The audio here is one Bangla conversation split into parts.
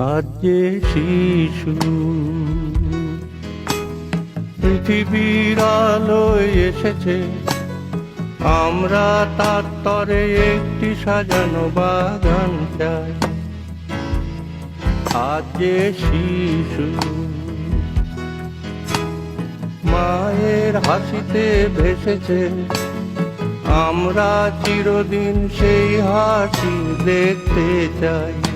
আজ শিশু। পৃথিবীর আলোয় এসেছে। আমরা তার তরে একটি সাজানো বাগান চাই। আজ শিশু। মায়ের হাসিতে ভেসেছে। আমরা চিরদিন সেই হাসি দেখতে চাই।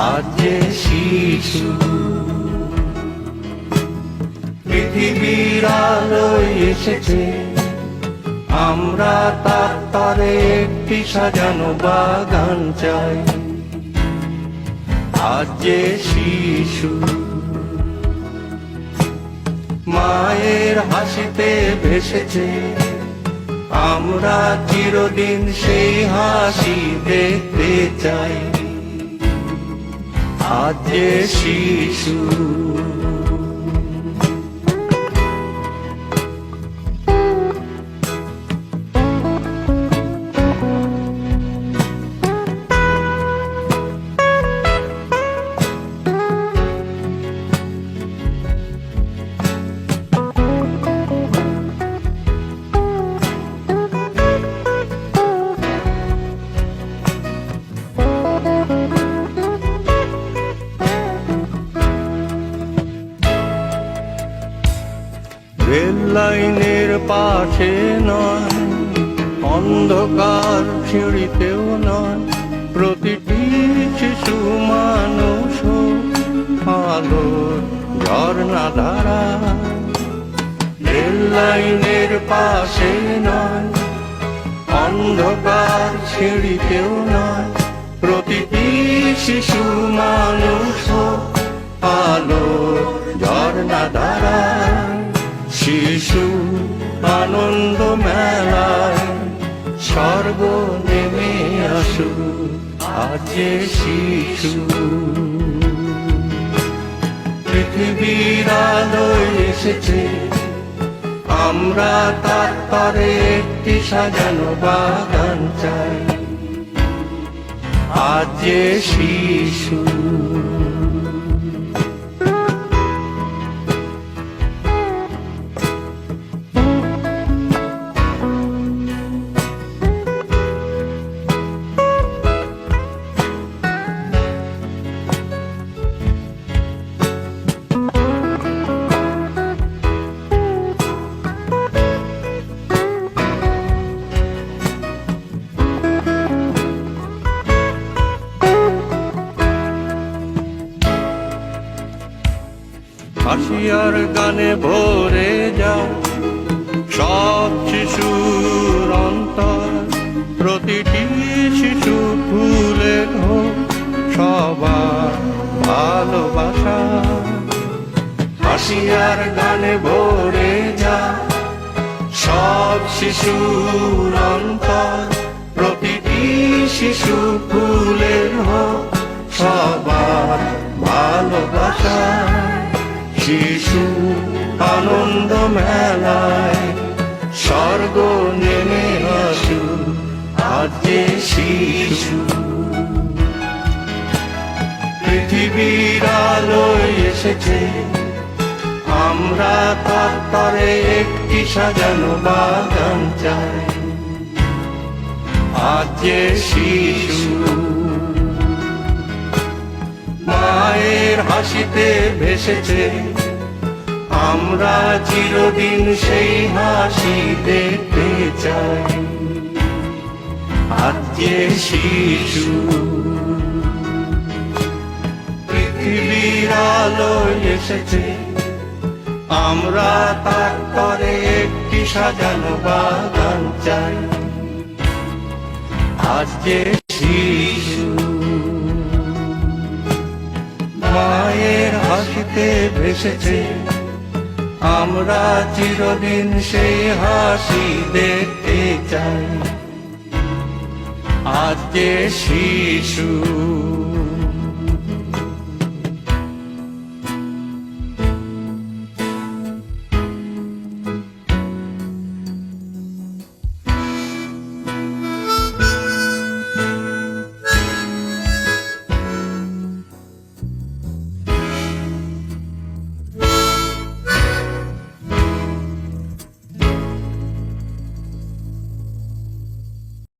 আজ শিশু। পৃথিবীর আলোয় এসেছে। আমরা তার তরে একটি সাজানো বাগান চাই। আজ শিশু। মায়ের হাসিতে ভেসেছে। আমরা চিরদিন সেই হাসি দেখতে চাই। আজ যে শিশু লাইনের পাশে নয়, অন্ধকার সিঁড়িতেও নয়, প্রতিটি শিশু মানুষ আলোর ঝর্ণা ধারা। রেল লাইনের পাশে নয়, অন্ধকার সিঁড়িতেও নয়, প্রতিটি শিশু মানুষ আলোর ঝর্ণা ধারা। স্বর্গ নেমে আসু আজ শিশু। পৃথিবীর আলোয় এসেছে, আমরা তার তরে একটি সাজানো বাগান চাই। আজ শিশু। হাসিয়ার গানে ভরে যায়। সব শিশুর অন্তর, প্রতিটি শিশু ফুলে হোক সবার ভালোবাসা। হাসিয়ার গানে ভরে যা সব শিশুর অন্তর, প্রতিটি শিশু ফুলের হোক শিশু আনন্দ মেলায় স্বর্গ নেমে আসু, আজ শিশু। পৃথিবীর আলোয় এসেছে, আমরা তার তরে একটি সাজানো বাগান চাই। আজ শিশু মায়ের হাসিতে ভেসেছে। আমরা চিরদিন সেই হাসি দেখতে চাই। আজ যে শিশু পৃথিবীর আলো এসেছে, আমরা তার করে একটি সাজানো বাগান চাই। আজকে শিশু হাসিতে ভেসেছে। আমরা চিরদিন সেই হাসি দেখতে চাই। আজ শিশু